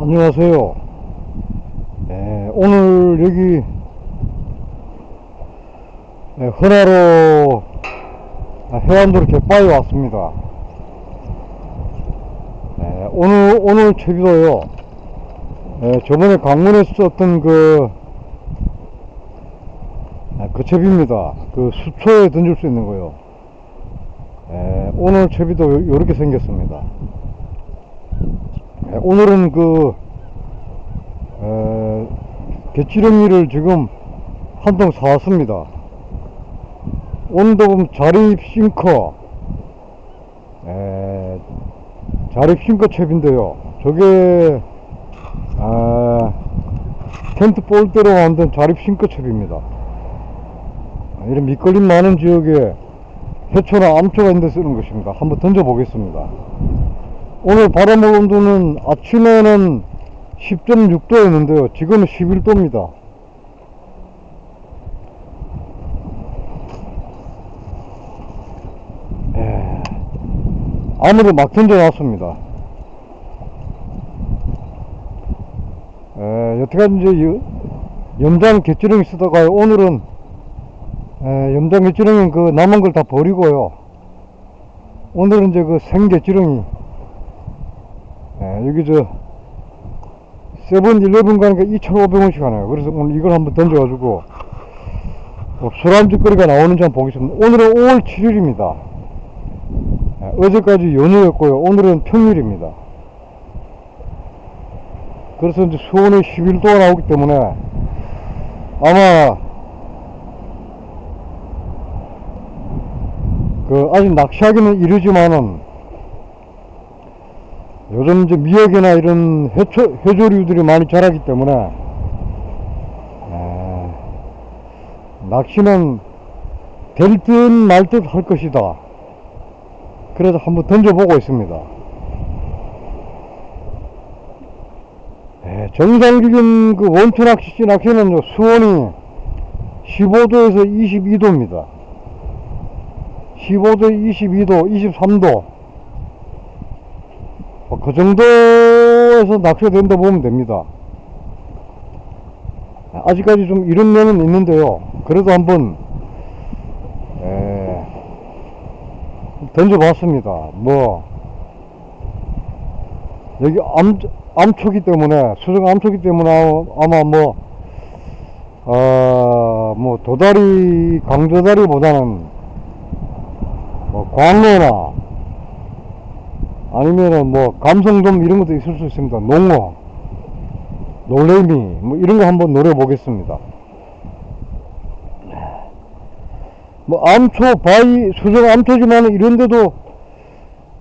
안녕하세요. 예, 오늘 여기 예, 흔하로 해안도로 갯바위 왔습니다. 예, 오늘 오늘 채비도요. 예, 저번에 썼던 그, 아, 그 채비입니다. 그 수초에 던질 수 있는 거요. 예, 오늘 채비도 요- 요렇게 생겼습니다. 예, 오늘은 그, 에, 개치렁이를 지금 한 통 사왔습니다. 온도금 자립 싱커, 에, 자립 싱커 첩인데요. 저게, 아, 텐트 볼대로 만든 자립 싱커 첩입니다. 아, 이런 밑걸림 많은 지역에 해초나 암초가 있는 데 쓰는 것입니다. 한번 던져 보겠습니다. 오늘 바람올 온도는 아침에는 10.6도였는데요. 지금은 11도입니다. 아무도 막 던져놨습니다. 에, 여태까지 이제 여- 염장 개찌렁이 쓰다가 오늘은 에, 염장 개찌렁이 그 남은 걸 다 버리고요. 오늘은 이제 그 생개찌렁이 예, 여기 저 세븐 일레븐 가니까 2,500원씩 하네요. 그래서 오늘 이걸 한번 던져가지고 뭐 술안주거리가 나오는지 한번 보겠습니다. 오늘은 5월 7일입니다. 예, 어제까지 연휴였고요. 오늘은 평일입니다. 그래서 이제 수온이 11도가 나오기 때문에 아마 그 아직 낚시하기는 이르지만은 요즘 이제 미역이나 이런 해초, 해조류들이 많이 자라기 때문에 에, 낚시는 될 듯 말 듯 할 것이다. 그래서 한번 던져보고 있습니다. 에, 정상적인 그 원투 낚시 낚시는 요 수온이 15도에서 22도입니다. 15도, 22도, 23도 뭐 그 정도에서 낚시가 된다 보면 됩니다. 아직까지 좀 이런 면은 있는데요. 그래도 한번 에, 던져봤습니다. 뭐 여기 암, 암초기 때문에 수중 암초기 때문에 아마 뭐 어, 뭐 도다리 강도다리보다는 뭐 광어나 아니면은 뭐 감성돔 이런 것도 있을 수 있습니다. 농어, 놀래미 뭐 이런 거 한번 노려 보겠습니다. 뭐 암초, 바위, 수정 암초지만 이런데도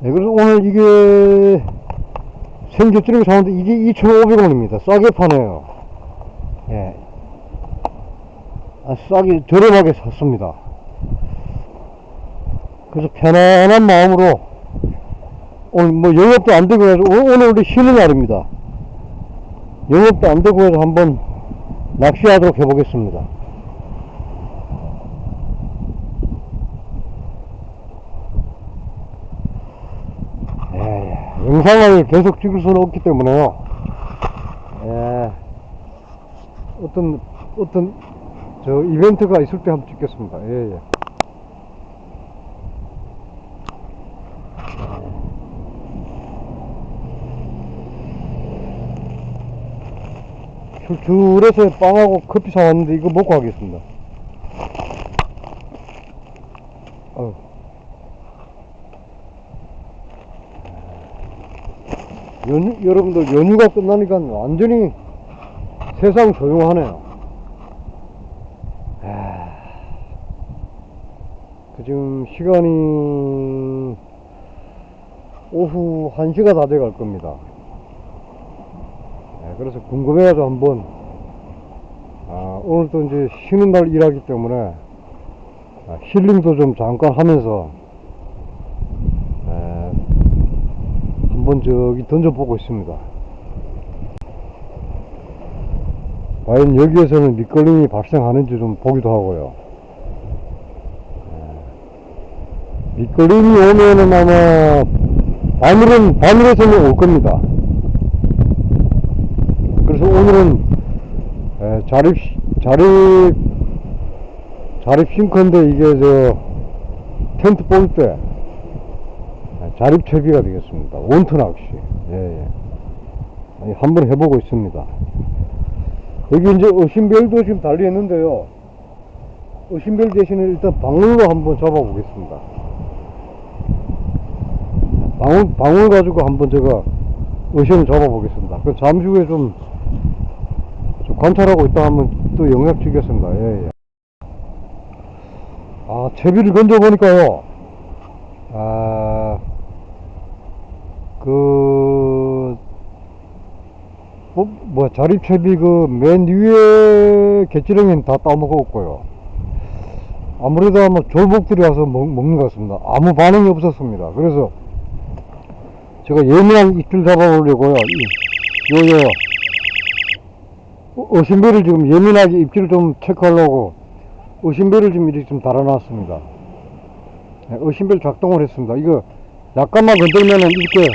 네, 그래서 오늘 이게 생겨쓰레기 사는데 이게 2,500원입니다. 싸게 파네요. 예. 아, 싸게 저렴하게 샀습니다. 그래서 편안한 마음으로 오늘 뭐 영업도 안 되고 해서 오- 오늘 우리 쉬는 날입니다. 영업도 안 되고 해서 한번 낚시하도록 해보겠습니다. 예, 영상을 계속 찍을 수는 없기 때문에요. 예, 어떤 어떤 저 이벤트가 있을 때 한번 찍겠습니다. 예, 예. 줄- 줄에서 빵하고 커피 사왔는데 이거 먹고 가겠습니다. 아유. 연휴, 여러분들 연휴가 끝나니까 완전히 세상 조용하네요. 아, 그 지금 시간이 오후 1시가 다 돼 갈 겁니다. 네, 그래서 궁금해가지고 한번 아, 오늘 또 이제 쉬는 날 일하기 때문에 아, 힐링도 좀 잠깐 하면서 에, 한번 저기 던져보고 있습니다. 과연 여기에서는 밑걸림이 발생하는지 좀 보기도 하고요. 에, 밑걸림이 오면은 아마 바늘은 바늘에서는 올 겁니다. 오늘은 에, 자립 시- 자립 자립 싱크인데 이게 저 텐트 볼때 자립 채비가 되겠습니다. 원투 낚시. 예, 예. 한번 해보고 있습니다. 여기 이제 어신별도 지금 달리했는데요. 어신별 대신에 일단 방울로 한번 잡아보겠습니다. 방울, 방울 가지고 한번 제가 어신을 잡아보겠습니다. 그 잠시 후에 좀, 좀 관찰하고 있다 하면 또 영향 주겠습니다. 예, 예. 아, 채비를 건져보니까요. 아, 그, 뭐, 뭐, 자립채비 그 맨 위에 개찌렁이는 다 따먹었고요. 아무래도 아마 졸복들이 와서 먹, 먹는 것 같습니다. 아무 반응이 없었습니다. 그래서 제가 예민한 입질 잡아보려고요. 이- 요, 요, 어- 어신배를 지금 예민하게 입질을 좀 체크하려고 어신배를 좀 이렇게 좀 달아놨습니다. 네, 어신별 작동을 했습니다. 이거 약간만 건들면은 이렇게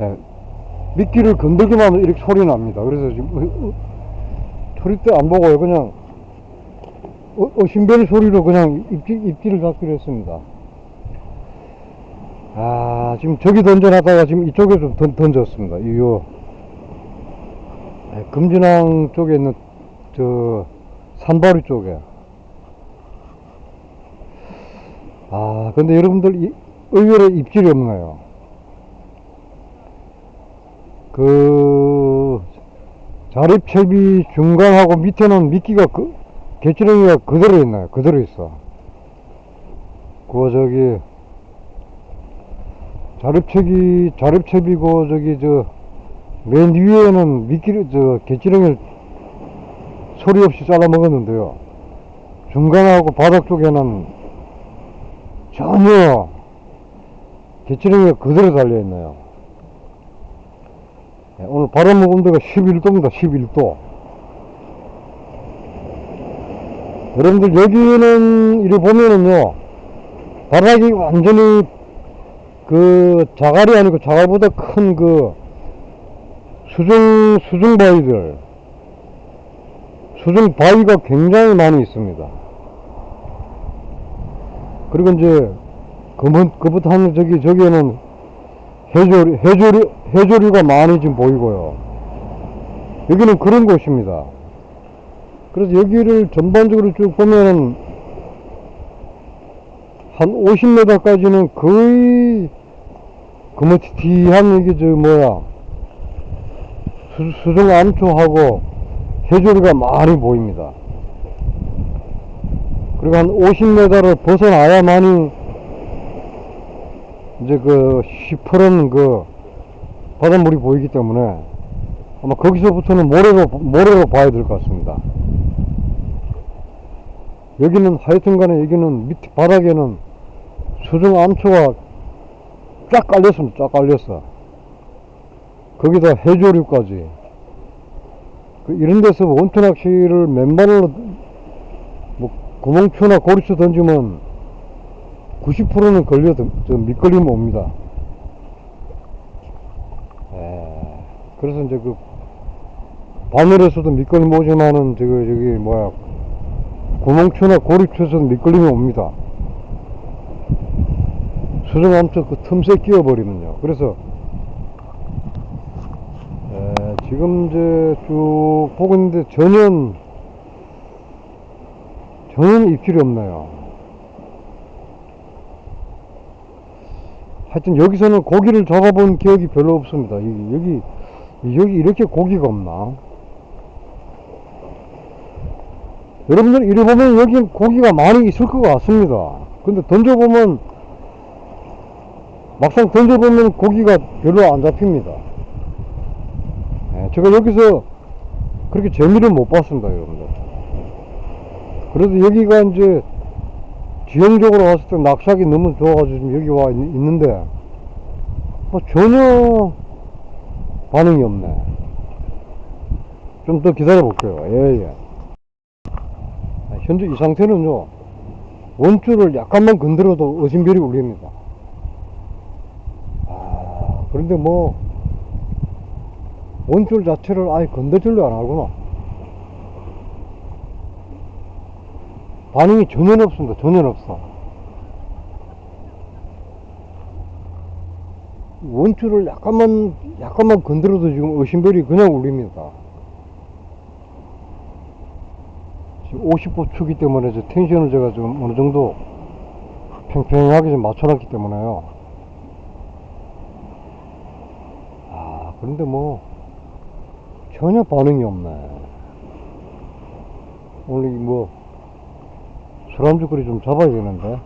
예, 미끼를 건들기만 하면 이렇게 소리 납니다. 그래서 지금 어, 어, 소리 때 안 보고요. 그냥 어, 어신별 소리로 그냥 입질, 입질을 잡기로 했습니다. 아, 지금 저기 던져놨다가 지금 이쪽에 좀 던, 던졌습니다. 이, 요, 예, 금진항 쪽에 있는 저 산바위 쪽에. 아, 근데 여러분들 이, 의외로 입질이 없나요? 그 자립채비 중간하고 밑에는 미끼가 그 개치렁이가 그대로 있나요? 그대로 있어. 그 저기 자립채비 자립채비고 저기 저 맨 위에는 미끼를 저 개치렁이를 소리 없이 잘라 먹었는데요. 중간하고 바닥 쪽에는 전혀 개치렁이가 그대로 달려 있네요. 예, 오늘 바람 데가 11도입니다. 11도. 여러분들 여기는 이래 보면은요 바닥이 완전히 그 자갈이 아니고 자갈보다 큰그 수중 수중 바위들 수중 바위가 굉장히 많이 있습니다. 그리고 이제 그분 그부터 저기 저기에는 해조류, 해조류, 해조류가 많이 지금 보이고요. 여기는 그런 곳입니다. 그래서 여기를 전반적으로 쭉 보면은 한 50m까지는 거의 그머티티한 이게 저 뭐야 수, 수중 암초하고 해조류가 많이 보입니다. 그리고 한 50m를 벗어나야만이 이제 그 시퍼런 그 바닷물이 보이기 때문에 아마 거기서부터는 모래로 모래로 봐야 될 것 같습니다. 여기는 하여튼 간에 여기는 밑 바닥에는 수중 암초가 쫙 깔렸습니다. 쫙 깔렸어. 거기다 해조류까지. 그 이런 데서 원투 낚시를 맨발로 뭐 구멍초나 고리초 던지면 90%는 걸려 저 밑걸리면 옵니다. 에, 그래서 이제 그 바늘에서도 밑걸림 오지만은 저기 저기 뭐야 구멍초나 고리초에서도 밑걸림이 옵니다. 수중 암초 그 틈새 끼워버리면요. 그래서 에, 지금 이제 쭉 보고 있는데 전혀 전혀 입질이 없나요. 하여튼 여기서는 고기를 잡아본 기억이 별로 없습니다. 여기, 여기, 여기 이렇게 고기가 없나? 여러분들 이래 보면 여기 고기가 많이 있을 것 같습니다. 근데 던져보면, 막상 던져보면 고기가 별로 안 잡힙니다. 예, 제가 여기서 그렇게 재미를 못 봤습니다, 여러분들. 그래도 여기가 이제 지형적으로 봤을 때 낙샥이 너무 좋아가지고 지금 여기 와 있, 는데 뭐 전혀 반응이 없네. 좀 더 기다려 볼게요. 예, 예. 아, 현재 이 상태는요, 원줄을 약간만 건드려도 어신별이 울립니다. 아, 그런데 뭐, 원줄 자체를 아예 건드질도 안 하구나. 반응이 전혀 없습니다. 전혀 없어. 원줄을 약간만, 약간만 건드려도 지금 어신별이 그냥 울립니다. 지금 50보 추기 때문에 저 텐션을 제가 좀 어느 정도 평평하게 좀 맞춰놨기 때문에요. 아, 그런데 뭐, 전혀 반응이 없네. 오늘 이 뭐, 술안주거리 좀 잡아야 되는데.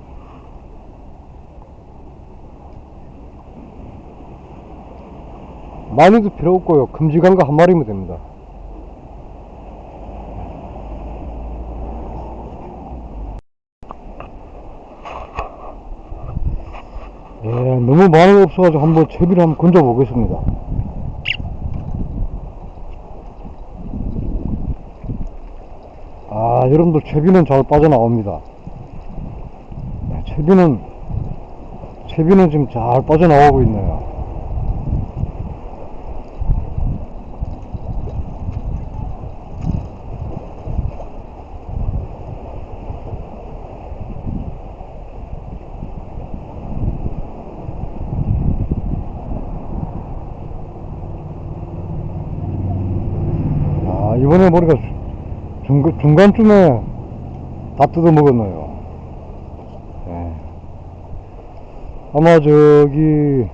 많이도 필요 없고요. 금지간 거한 마리면 됩니다. 예, 너무 많이 없어가지고 한번 채비를 한번 건져 보겠습니다. 아, 여러분들 채비는 잘 빠져나옵니다. 네, 채비는, 채비는 지금 잘 빠져나오고 있네요. 아, 이번에 보니까 중, 중간쯤에 다 뜯어 먹었네요. 예. 아마 저기,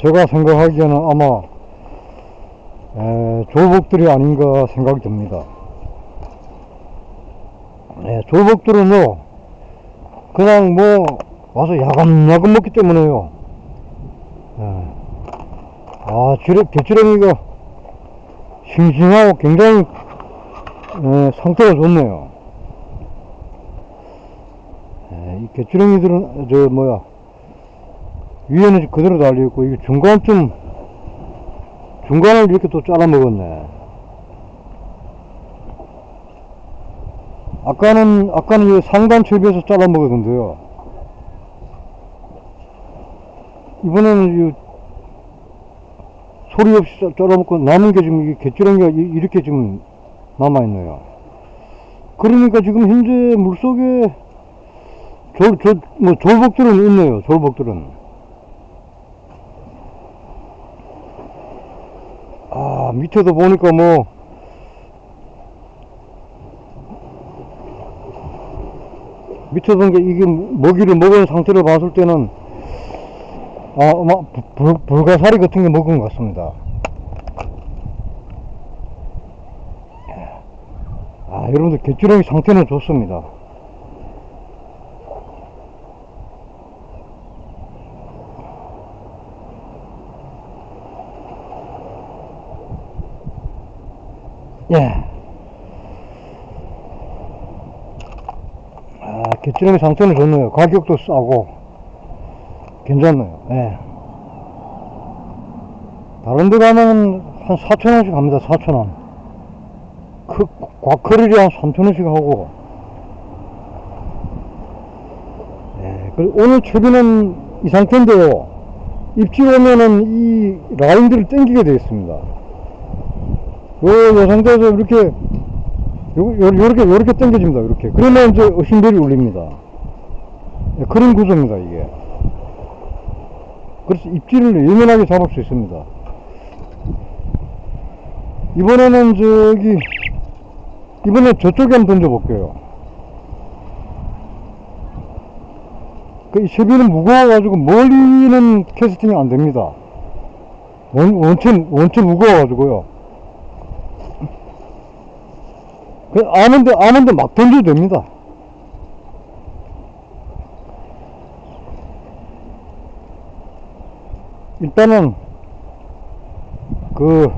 제가 생각하기에는 아마, 에, 조복들이 아닌가 생각이 듭니다. 예, 조복들은요, 그냥 뭐, 와서 야금야금 먹기 때문에요. 예. 아, 주력, 대추렁이가 싱싱하고 굉장히 에, 상태가 좋네요. 에, 이 개추렁이들은 저 뭐야 위에는 그대로 달려있고 이게 중간쯤 중간을 이렇게 또 잘라 먹었네. 아까는 아까는 이 상단 철비에서 잘라 먹었는데요. 이번에는 이 소리 없이 썰- 썰어먹고 남은 게 지금 이- 이렇게 지금 남아있네요. 그러니까 지금 현재 물속에 졸, 졸, 뭐 졸복들은 있네요. 졸복들은. 아, 밑에도 보니까 뭐, 밑에 본게 이게 먹이를 먹은 상태를 봤을 때는 아, 아마 불, 불- 불가사리 같은 게 먹은 것 같습니다. 아, 여러분들 개주렁이 상태는 좋습니다. 예. 아, 개주렁이 상태는 좋네요. 가격도 싸고. 괜찮네요. 예. 다른 데 가면 한 4천원씩 합니다. 4천원. 그, 과커리리 한 3천원씩 하고. 예. 그 오늘 채비는 이 상태인데요. 입질 오면은 이 라인들을 당기게 되어 있습니다. 요, 요 상태에서 이렇게, 요, 요, 요렇게, 요렇게 당겨집니다. 이렇게. 그러면 이제 어신별이 울립니다. 예, 그런 구조입니다, 이게. 그래서 입질을 예민하게 잡을 수 있습니다. 이번에는 저기 이번에 저쪽에 한번 던져볼게요. 그이 채비는 무거워가지고 멀리는 캐스팅이 안 됩니다. 원, 원체 원체 무거워가지고요. 그 아는데 아는데 막 던져도 됩니다. 일단은 그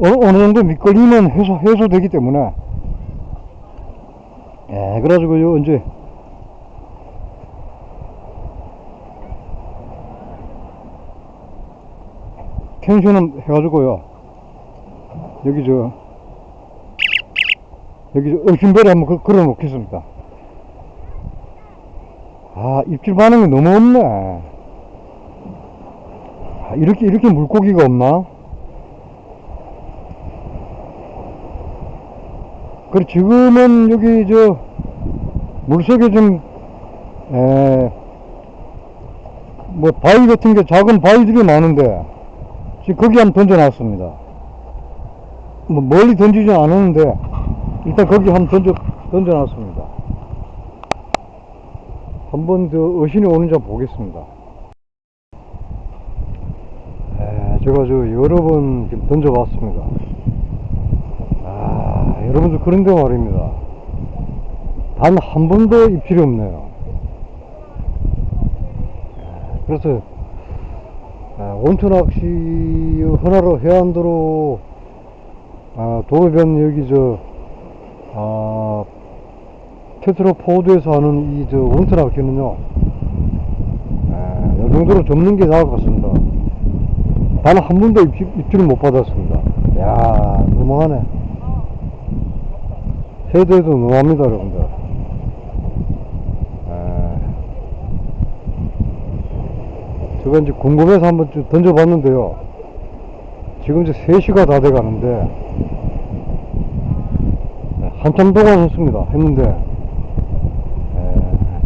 어느, 어느 정도 밑걸리면 해소 해소되기 때문에 예 그래가지고요 이제 텐션은 해가지고요 여기 저 여기 저 어신별에 한번 그, 걸어 놓겠습니다. 아 입질 반응이 너무 없네 아, 이렇게, 이렇게 물고기가 없나? 그래, 지금은 여기, 저, 물속에 좀, 에, 뭐, 바위 같은 게 작은 바위들이 많은데, 지금 거기 한번 던져놨습니다. 뭐, 멀리 던지진 않았는데, 일단 거기 한번 던져, 던져놨습니다. 한 번 더 어신이 오는지 한번 보겠습니다. 에, 제가 저 여러 번 지금 던져봤습니다. 아, 여러분들 그런데 말입니다. 단 한 번도 입질이 없네요. 에, 그래서 에, 원투 낚시 헌화로 해안도로 아, 도로변 여기 저 아, 테트라 포드에서 하는 이저 원투 낚시는요. 에, 이 정도로 접는 게 나을 것 같습니다. 단한 번도 입질, 입질을 못 받았습니다. 야 너무하네. 세대도 너무합니다, 여러분들. 에, 제가 이제 궁금해서 한번 좀 던져봤는데요. 지금 이제 3시가 다 돼 가는데, 한참 동안 했습니다. 했는데,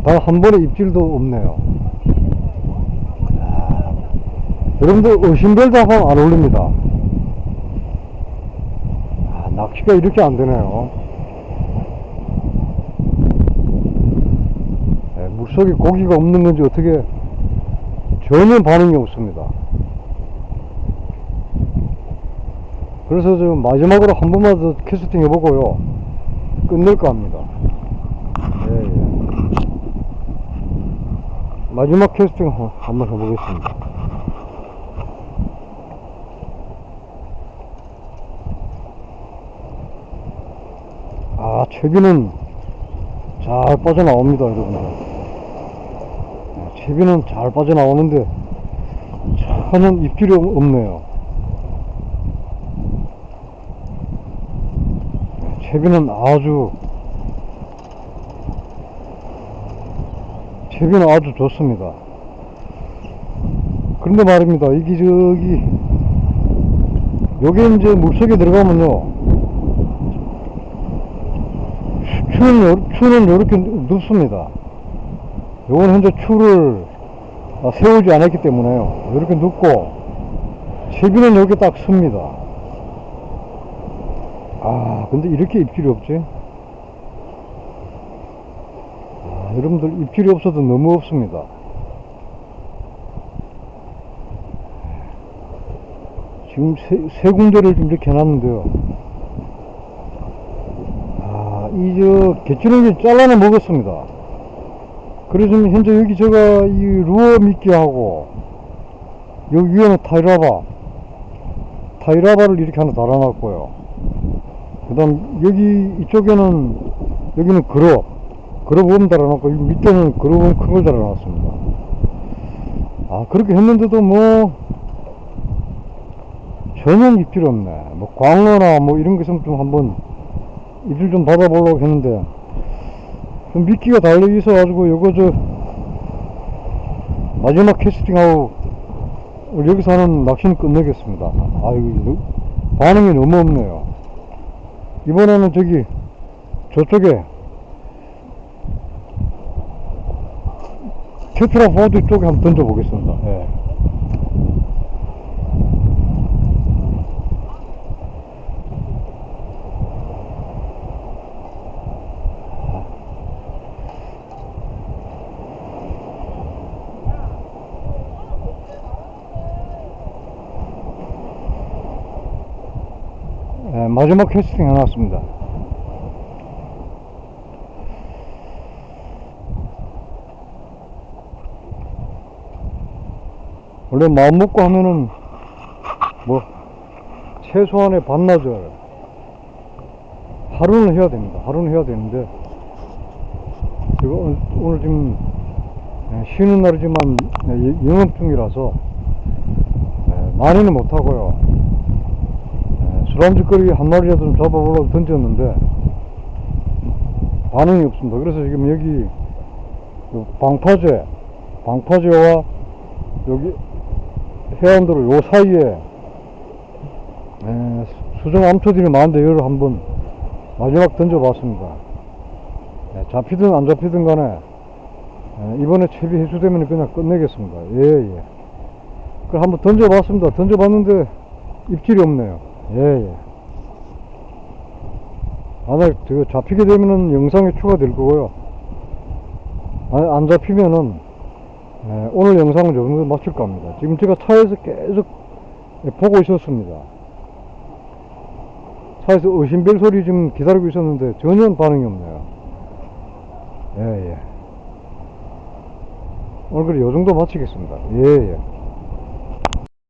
단 한 번의 입질도 없네요. 여러분들 의심별도 한번 안 올립니다. 아, 낚시가 이렇게 안 되네요. 예, 물속에 고기가 없는 건지 어떻게 전혀 반응이 없습니다. 그래서 지금 마지막으로 한 번만 더 캐스팅 해보고요. 끝낼까 합니다. 예, 예. 마지막 캐스팅 한- 한번 해보겠습니다. 아, 채비는 잘 빠져나옵니다, 여러분들. 네, 채비는 잘 빠져나오는데, 전혀 입질이 없- 없네요. 네, 채비는 아주, 채비는 아주 좋습니다. 그런데 말입니다, 이게 저기, 요게 이제 물속에 들어가면요, 추는, 요- 추는 요렇게 눕습니다. 요건 현재 추를 아, 세우지 않았기 때문에요. 요렇게 눕고, 채비는 여기 딱 섭니다. 아, 근데 이렇게 입질이 없지? 아, 여러분들 입질이 없어도 너무 없습니다. 지금 세, 세 군데를 좀 이렇게 해놨는데요. 아, 이, 저, 개치렁이 잘라내 먹었습니다. 그래서 현재 여기 제가 이 루어 미끼하고, 여기 위에는 타이라바, 타이라바를 이렇게 하나 달아놨고요. 그 다음, 여기, 이쪽에는, 여기는 그럽, 그럽음 달아놨고, 이 밑에는 그럽음 큰걸 달아놨습니다. 아, 그렇게 했는데도 뭐, 전혀 입질 없네. 뭐, 광어나 뭐 이런 거 있으면 좀 한번, 입질 좀 받아보려고 했는데 좀 미끼가 달려 있어가지고 요거 저 마지막 캐스팅하고 여기서 하는 낚시는 끝내겠습니다. 아이고 반응이 너무 없네요. 이번에는 저기 저쪽에 테트라 포드 쪽에 한번 던져 보겠습니다. 예. 예, 마지막 캐스팅 해놨습니다. 원래 마음 먹고 하면은 뭐 최소한의 반나절 하루는 해야 됩니다. 하루는 해야 되는데 제가 오늘, 지금 예, 쉬는 날이지만 예, 영업 중이라서 예, 많이는 못하고요. 예, 술안주거리 한 마리라도 좀 잡아보려고 던졌는데 반응이 없습니다. 그래서 지금 여기 그 방파제, 방파제와 여기 해안도로 요 사이에 에, 수중 암초들이 많은데 이걸 한번 마지막 던져봤습니다. 예, 잡히든 안 잡히든 간에 예, 이번에 채비 해수되면 그냥 끝내겠습니다. 예, 예. 그걸 한번 던져봤습니다. 던져봤는데 입질이 없네요. 예, 예. 만약 저 잡히게 되면은 영상에 추가될 거고요. 아니, 안 잡히면은 예, 오늘 영상은 요 정도 마칠 겁니다. 지금 제가 차에서 계속 예, 보고 있었습니다. 차에서 의심별 소리 좀 기다리고 있었는데 전혀 반응이 없네요. 예, 예. 오늘 그래 요 정도 마치겠습니다. 예, 예.